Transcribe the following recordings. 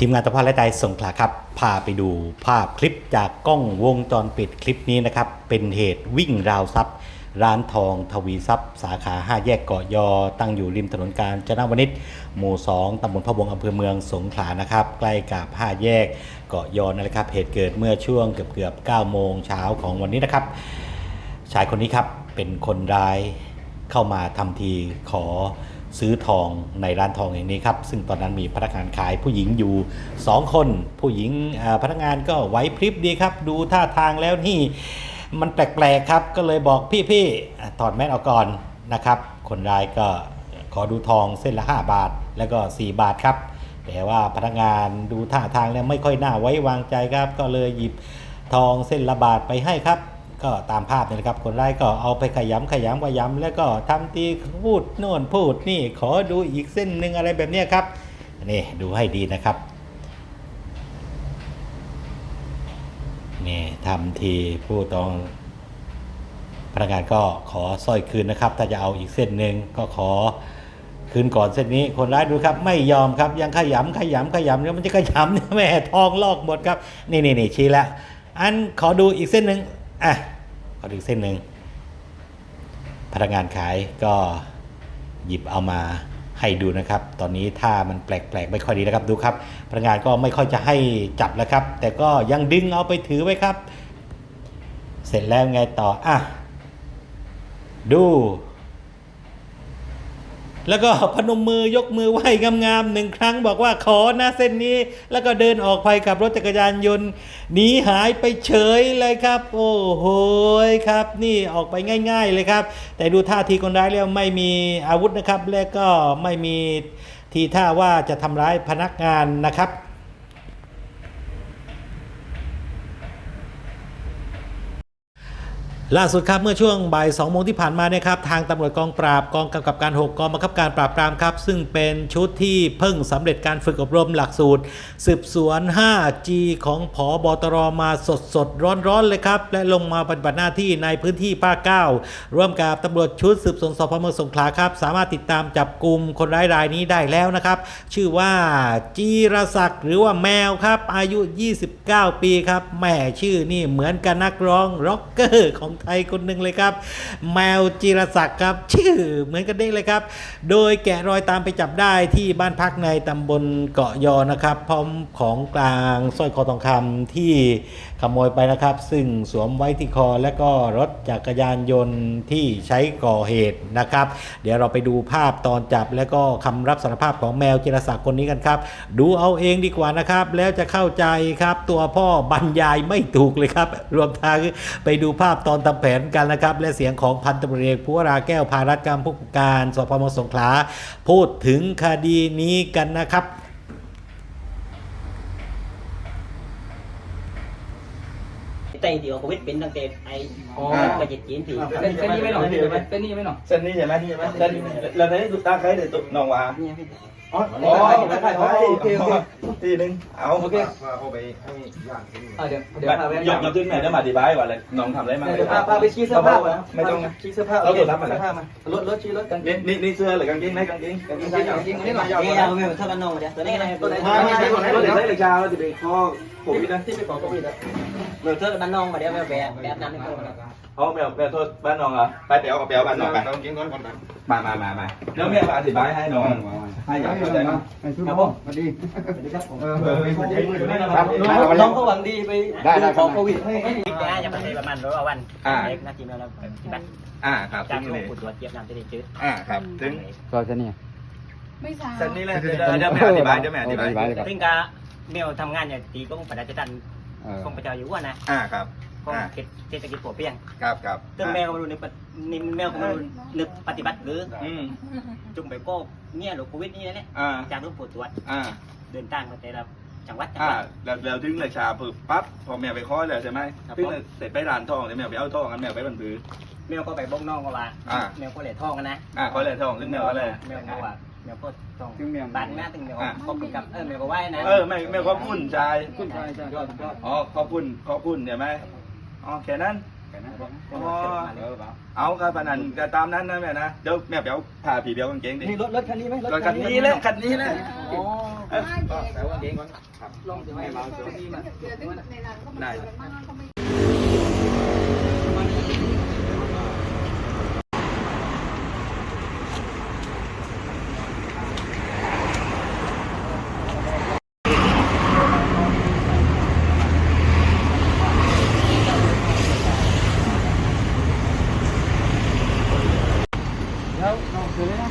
ทีมงานตะพานและใจส่งขลาครับ พาไปดูภาพคลิปจากกล้องวงจรปิดคลิปนี้นะครับ เป็นเหตุวิ่งราวทรัพย์ ร้านทองทวีทรัพย์ สาขา 5 แยกเกาะยอ ตั้งอยู่ริมถนนการจนาวนิชหมู่ 2ตำบลพะวงอำเภอเมืองสงขลานะครับ ใกล้กับ 5 แยกเกาะยอนั่นแหละครับ เหตุเกิดเมื่อช่วงเกือบเกือบ9โมงเช้าของวันนี้นะครับ ชายคนนี้ครับเป็นคนร้ายเข้ามาทำทีขอ ซื้อทองในร้านทองอย่างนี้ครับ ซึ่งตอนนั้นมีพนักงานขายผู้หญิงอยู่ 2 คน ผู้หญิงพนักงานก็ไหวพริบดีครับ ดูท่าทางแล้วนี่มันแปลกๆครับ ก็เลยบอกพี่ๆอ่ถอดแมสออกก่อนนะครับ คนร้ายก็ขอดูทองเส้นละ 5 บาท แล้วก็ 4 บาทครับ แต่ว่าพนักงานดูท่าทางแล้วไม่ค่อยน่าไว้วางใจครับ ก็เลยหยิบทองเส้นละบาทไปให้ครับ ก็ตามภาพนี่แหละครับ คนร้ายก็เอาไปขยำขยำขยำแล้วก็ทำทีพูดโน่นพูดนี่ขอดูอีกเส้นหนึ่งอะไรแบบนี้ครับนี่ดูให้ดีนะครับนี่ทำทีพูดตรงพนักงานก็ขอสร้อยคืนนะครับ ถ้าจะเอาอีกเส้นหนึ่งก็ขอคืนก่อนเส้นนี้คนร้ายดูครับ ไม่ยอมครับยังขยำขยำขยำแล้วมันจะขยำเนี่ยแม่ทองลอกหมดครับ นี่นี่นี่ชี้แล้วอันขอดูอีกเส้นหนึ่ง อะขอดูอีกเส้นหนึ่งพนักงานขายก็หยิบเอามาให้ดูนะครับ ตอนนี้ถ้ามันแปลกๆไม่ค่อยดีนะครับดูครับ พนักงานก็ไม่ค่อยจะให้จับแล้วครับ แต่ก็ยังดึงเอาไปถือไว้ครับ เสร็จแล้วไงต่ออะดู แล้วก็พนมมือยกมือไหว้งามๆหนึ่งครั้งบอกว่าขอนะเส้นนี้ แล้วก็เดินออกไปกับรถจักรยานยนต์หนีหายไปเฉยเลยครับ โอ้โหครับ นี่ออกไปง่าย ๆเลยครับ แต่ดูท่าทีคนร้ายแล้วไม่มีอาวุธนะครับ และก็ไม่มีทีท่าว่าจะทำร้ายพนักงานนะครับ ล่าสุดครับเมื่อช่วงบ่าย2โมงที่ผ่านมาเนะครับทางตำรวจกองปราบกองกำกับการ 6 กองบังคับการปราบปรามครับ ซึ่งเป็นชุดที่เพิ่งสำเร็จการฝึกอบรมหลักสูตร สืบสวน 5G ของผอบตรมาสดสดร้อนร้อนเลยครับ และลงมาปฏิบัติหน้าที่ในพื้นที่ภาค 9 ร่วมกับตำรวจชุดสืบสวนสพเมืองสงขลาครับ สามารถติดตามจับกลุ่มคนร้ายรายนี้ได้แล้วนะครับชื่อว่าจีรศักดิ์หรือว่าแมวครับอายุ 29 ปีครับแม่ชื่อนี่เหมือนกับนักร้องร็อกเกอร์ของไทยคนหนึ่งเลยครับ แมวจีรศักดิ์ครับ ชื่อเหมือนกันเด้เลยครับ โดยแกะรอยตามไปจับได้ที่บ้านพักในตำบลเกาะยอนะครับ พร้อมของกลางสร้อยคอทองคำที่ขโมยไปนะครับ ซึ่งสวมไว้ที่คอและก็รถจักรยานยนต์ที่ใช้ก่อเหตุนะครับ เดี๋ยวเราไปดูภาพตอนจับและก็คำรับสารภาพของแมวจิรศักดิ์คนนี้กันครับ ดูเอาเองดีกว่านะครับ แล้วจะเข้าใจครับ ตัวพ่อบรรยายไม่ถูกเลยครับ รวมทั้งไปดูภาพตอนทำแผนกันนะครับ และเสียงของพันตำรวจเอกผู้วราแก้วพารัตน์การผู้การสพมสงขลาพูดถึงคดีนี้กันนะครับไตที่ว่าโควิดเป็นตั้งแต่ไอ้อ๋อมาเจ็ดจีนผีเส้นเส้นนี้ไม่หน่อยเส้นนี้เส้นนี้ไม่หน่อยเส้นนี้ใช่ไหมเส้นแล้วในนี้ตุตาใครเดี๋ยวตุน้องว่าเนี่ยพี่ อ๋ออ๋อไม่ไม่ใช่ใช่โอเคโอเคทีนึงเอาโอเคว่าเขาไปให้ญาติที่นี่อะเดี๋ยวเดี๋ยวพาไปหยอกหยอกขึ้นแม่ได้มาอธิบายว่าอะไรน้องทำอะไรมา เดี๋ยวพาพาไปชี้เสื้อผ้าก่อนนะไม่ต้องชี้เสื้อผ้าเราตรวจรับมา เสื้อผ้ามารถรถชี้รถกันเกนี่งนี่นี่เสื้อหรือกางเกงไหนกางเกงกางเกงกางเกงอันนี้หน่อยเนี่ยเอาไม่ถ้ามันนองมาเดี๋ยวตัวนี้ไงตัวนี้ไม่ใช่คนไหนคนไหนใช้เหล็กชาแล้วจะเป็นข้อโควิดนะที่ไปขอโควิดอะเดี๋ยวเธอมันนองมาเดี๋ยวแม่แบะแบบนั้นนี่ก็เขา แมวแมวโทษบ้านน้องเหรอไปเปียวกับเปียวบ้านน้องไปต้องกินก่อนก่อนนะมามามามาแล้วแม่มาอธิบายให้น้องให้อย่างเข้าใจมั้ยครับผมสวัสดีเออเออไม่เข้าใจอยู่นี่นะคครัรับบน้องเขาหวังดีไปขอโควิดให้คิดนะจะไปประมาณร้อยวันเล็กนาทีแล้วปฏิบัติอ่าครับจากถึงโรนี่คปวดตัวเจี๊ยบน้ำจะได้จืดอ่าครับถึงก็จะเนี่ยไม่ทราบเส้นนี้แหละเดี๋ยวเดี๋ยวแม่อธิบายเดี๋ยวแม่อธิบายซึ่งกาเมียวทำงานอย่างตีก็ปฏิจันเออคงประจาอยู่ว่านะอ่าครับ คงเศรษฐกิจผัวเปียงครับครับซึ่งแมวก็มาดูในนี่แมวก็มาดูนึกปฏิบัติหรืออืมจุ่มไปก็เนี่ยหรือโควิดนี่เนี่ยอ่าจากโรคปวดตัวอ่าเดินทางมาแต่ละจังหวัดจังอ่าหวัด แล้วแล้วถึงเลยชาปึ๊บปั๊บพอแมวไปคอยแล้วใช่ไหมครับ ถึงเลยเสร็จไปร้านทองแล้วแมวไปเอาทองกันแมวไปบันบือ แมวก็ไปบ้องน้องก็ว่าอ่า แมวก็เลยท่องกันนะอ่าคอยเลยทองถึงแมวก็เลย แมวก็ว่าแมวก็ท่องถึงแมว บ้านแม่ถึงแมวอ่า ก็เป็นกับเออแมวก็ไหว้นะ เออแมวแมวขอบคุณชาย คุณชายชายยอดยอดอ๋อขอบคุณขอบคุณใช่ไหม อ๋อแค่นั้นอ๋อ เอาครับปานนั้นก็ตามนั้นนะแม่นะเดี๋ยวแม่เดี๋ยวพาผีเบลกางเกงดินี่รถรถคันนี้ไหมรถคันนี้แหละคันนี้แหละอ๋อเอ้ยแต่ว่าเก่งก่อนลองถึงให้มาตัวนี้มาได้แล้วน้องคือเลยนะ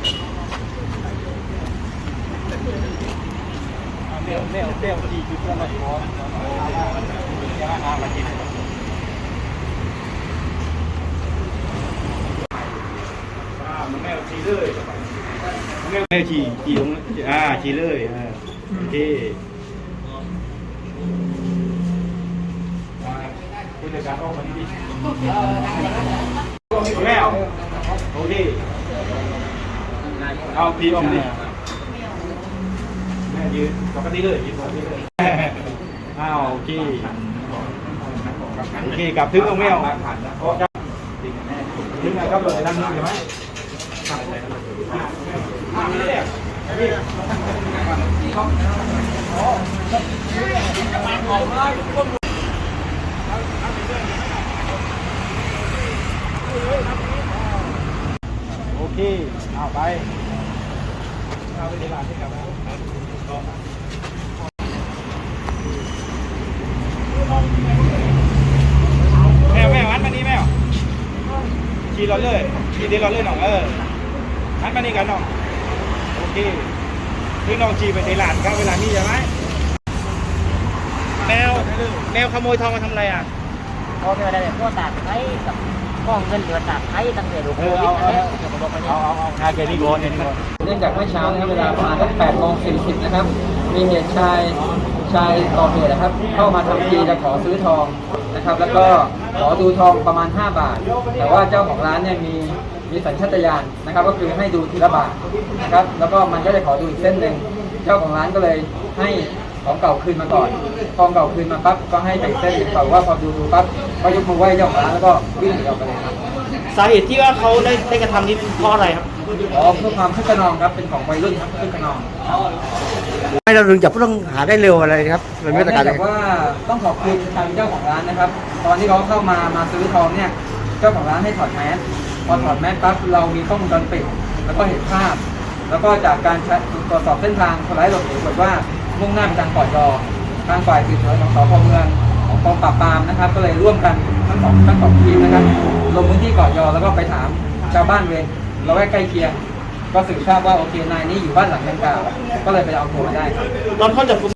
เบลเบลเบลที่จุดละพอจะมาหามากิน แม่ขี่เลยแม่ขี่ขี่ลงอ่าขี่เลยอ่าโอเคผู้จัดการออกมาดีๆแม่โอเคเอาพีออกดิแม่ยืนปกติเลยยืนปกติเลยอ้าวโอเคโอเคกลับถึงตรงแมวถึงนะครับเลยนั่งนี่ใช่ไหม โอเค เอาไป เอาไปในร้าที่กลับมาแม่แม่หันมานี่แม่ขี่รถเลยขี่ดีรถเลยน้องเออ หันมานี่กันน้องโอเคคือน้องขี่ไปในร้านครับเวลานี้ใช่ไหมแมวแมวขโมยทองมาทำอะไรอะพอเวลาได้พวกตากไทยกับข้องเงินเดือนตากไทยตั้งแต่ดูโควิดอันเนี้ยเกี่ยวกับโรคอันนี้เอาเอาเอาฮาเกนี่โกนนี่โกนเนื่องจากเมื่อเช้านะครับเวลาประมาณสัก8โมง40นะครับ มีเหตุชายชายก่อเหตุนะครับ เข้ามาทำทีจะขอซื้อทอง นะครับ แล้วก็ขอดูทองประมาณ 5 บาท แต่ว่าเจ้าของร้านเนี่ยมีมีสัญชาตญาณนะครับ ก็คือให้ดูทีละบาทนะครับ แล้วก็มันก็จะขอดูอีกเส้นหนึ่งเจ้าของร้านก็เลยให้ของเก่าคืนมาก่อนทองเก่าคืนมาปั๊บก็ให้ไปอีกเส้นหนึ่งแต่ว่าพอดูดูปั๊บก็ยกมือไหว้เจ้าของร้านแล้วก็วิ่งหนีออกไปเลยครับสาเหตุที่ว่าเขาได้ได้กระทำนี้เพราะอะไรครับอ๋อเพื่อความคึกขนองครับเป็นของวัยรุ่นครับคึกขนอง ไม่เราถึงจับผู้ต้องหาได้เร็วอะไรครับเป็นมาตรการเนื่ว่าต้องขอบคุณทางเจ้าของร้านนะครับ ตอนที่เขาเข้ามามาซื้อทองเนี่ยเจ้าของร้านให้ถอดแมสพอถอดแมสปั๊บเรามีกล้องวงจรปิดแล้วก็เห็นภาพ แล้วก็จากการตรวจสอบเส้นทางคนร้ายหลบหนีปรากว่ามุ่งหน้าไปทางก่อยอทางฝ่ายสืบสวนของสพเมืองของกองปราบปรามนะครับ ก็เลยร่วมกันทั้งสองทั้งสองทีมนะครับลงพื้นที่ก่อยอแล้วก็ไปถามชาวบ้านเวรละแวกใกล้เคียง ก็สืบทราบว่าโอเคนายนี้อยู่บ้านหลังดังกล่าวก็เลยไปเอาตัวมาได้ครับตอนเขาจับกุณ